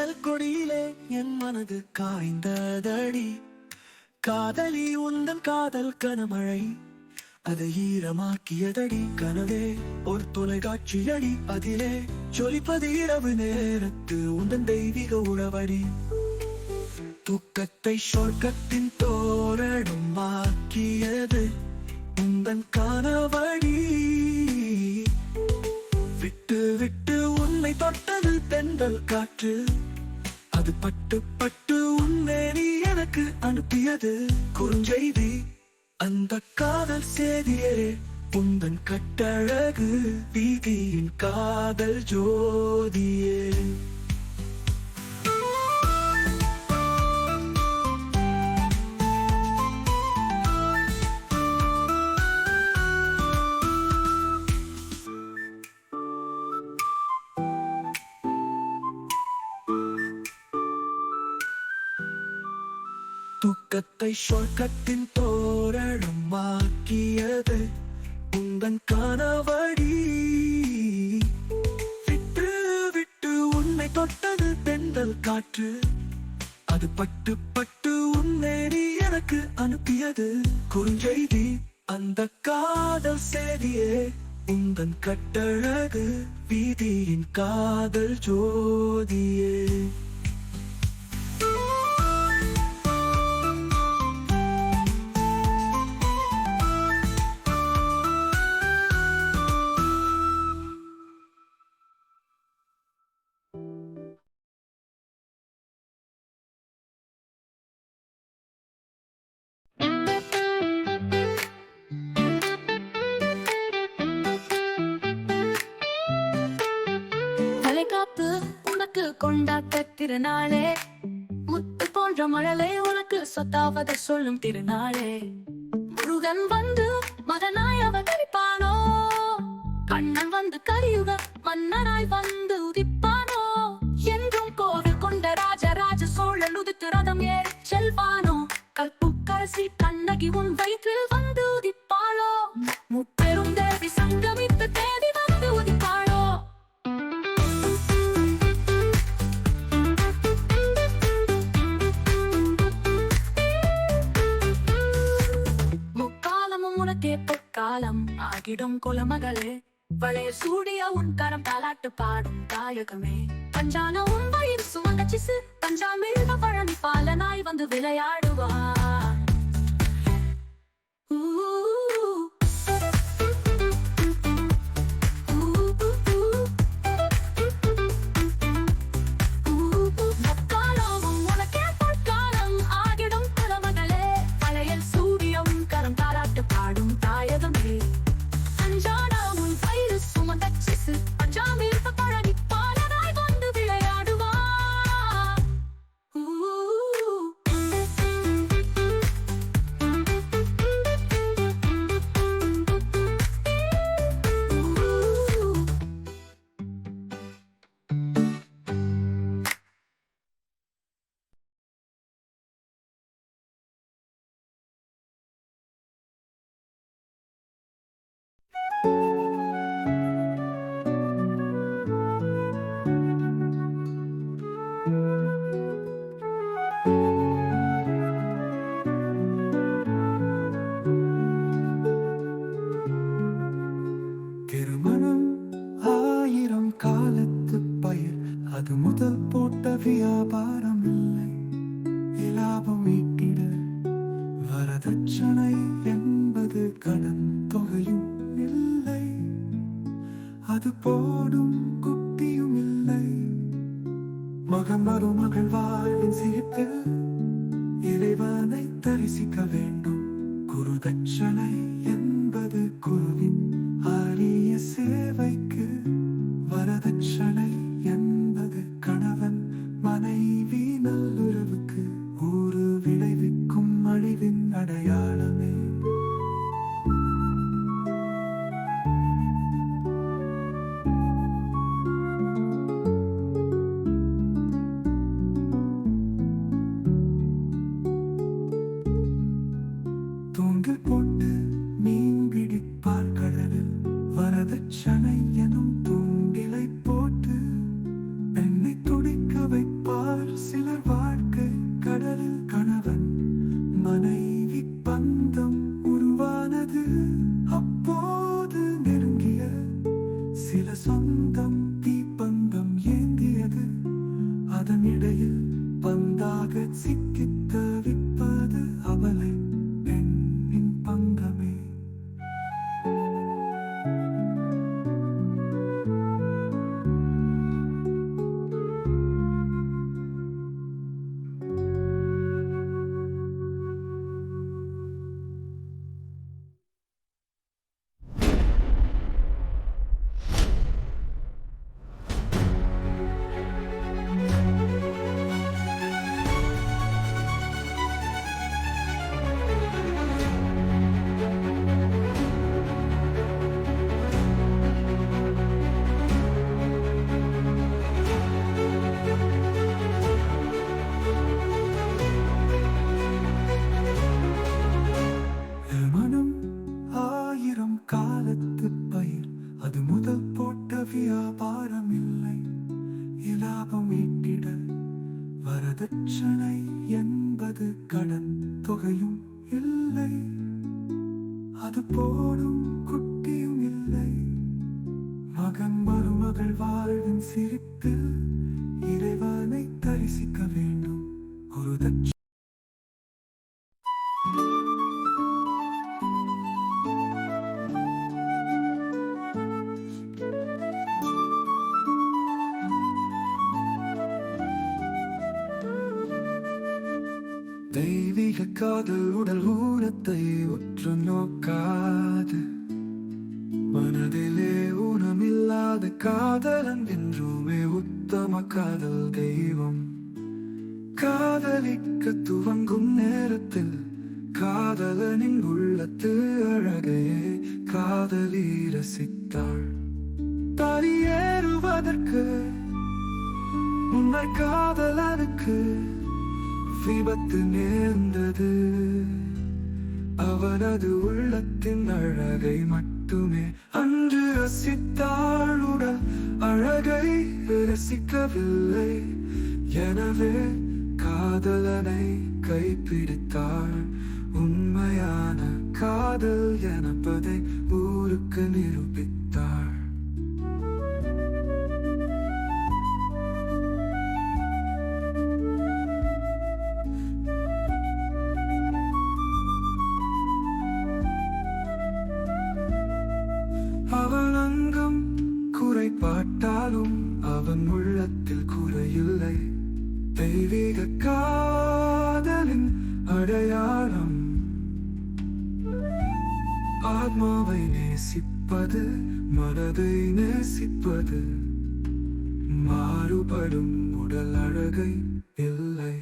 அனல் கொடியிலே என் மனது காய்ந்ததடி. காதலி உந்தன் காதல் கனமழை அதை ஈரமாக்கியதடி. கனவே ஒரு தொலைக்காட்சி அடி அதிலே. ஜொலிப்பது இரவு நேரத்து உந்தன் தெய்வீக உறவடி. தூக்கத்தை சொர்க்கத்தின் தோரணம் ஆக்கியது உந்தன் கனவடி. விட்டு விட்டு உன்னை தொட்டது தென்றல் காற்று. அது பட்டு பட்டு உன்னை நீ எனக்கு அனுப்பியது. குறுஞ்செய்தி அந்த காதல் செய்தியே உந்தன் கட்டழகு வீதியின் காதல் ஜோதியே. தூக்கத்தை சொர்க்கத்தின் தோரணம் உந்தன் கனவடி. விட்டு விட்டு உன்னை தொட்டது தென்றல் காற்று. அது பட்டு பட்டு உன்னை எனக்கு அனுப்பியது. குறுஞ்செய்தி அந்த காதல் செய்தியே. உந்தன் கட்டழகு வீதியின் காதல் ஜோதியே. கொண்டாட்ட திருநாளே. முத்து போன்ற மழலை உனக்கு சொத்தாவது சொல்லும் திருநாளே. முருகன் வந்து மதனாய் அவதரிப்பானோ கண்ணன் வந்து கலியுக மன்னனாய் வந்து உதிப்பானோ? என்றும் கோவில் கொண்ட ராஜராஜ சோழன் உதித்து ரதம் ஏறி செல்வானோ? கற்புக்கரசி கண்ணகி உன் வயிற்றில் பொற்காலம் குலமகளே. வளைய சூடிய உன் கரம் தாலாட்டு பாடும் தாயகமே. பஞ்சான உன் வயிறு சுமந்த சிசு பஞ்சாமிழ்ந்த பழனி பாலனாய் வந்து விளையாடுவார். அது முதல் போட்ட வியாபாரம் இல்லை லாபம் ஈட்டிட. வரதட்சணை என்பது கடன் தொகையும் இல்லை. அது போடும் குட்டியும் இல்லை. மகன் மருமகள் வாழ்வின் சிரிப்பில் இறைவனை தரிசிக்க வேண்டும். குரு தட்சணை என்பது குருவின் அரிய சேவைக்கு என்பது கடன் தொகையும் இல்லை. அது போடும் குட்டியும் இல்லை. மகன் மருமகள் வாழ்வின் சிரித்து இறைவனை தரிசிக்க வேண்டும். ஒரு தட்ச காதல் உடல் ஊனத்தை உற்று நோக்காது. மனதிலே ஊனமில்லாத காதலன் என்றுமே உத்தம காதல் தெய்வம். காதலிக்க துவங்கும் நேரத்தில் காதலனின் உள்ளத்து அழகே காதலி ரசித்தாள். தலியேறுவதற்கு முன்னர் காதலனுக்கு விபத்து நேர்ந்தது. அவனது உள்ளத்தின் அழகை மட்டுமே. அன்று ரசித்தாள் அழகை ரசிக்கவில்லை. எனவே காதலனை கைப்பிடித்தாள். உண்மையான காதல் எனப்பதை ஊருக்கு நிரூபித்தாள். ஆத்மாவை நேசிப்பது மனதை நேசிப்பது. மாறுபடும் உடல் அழகை இல்லை.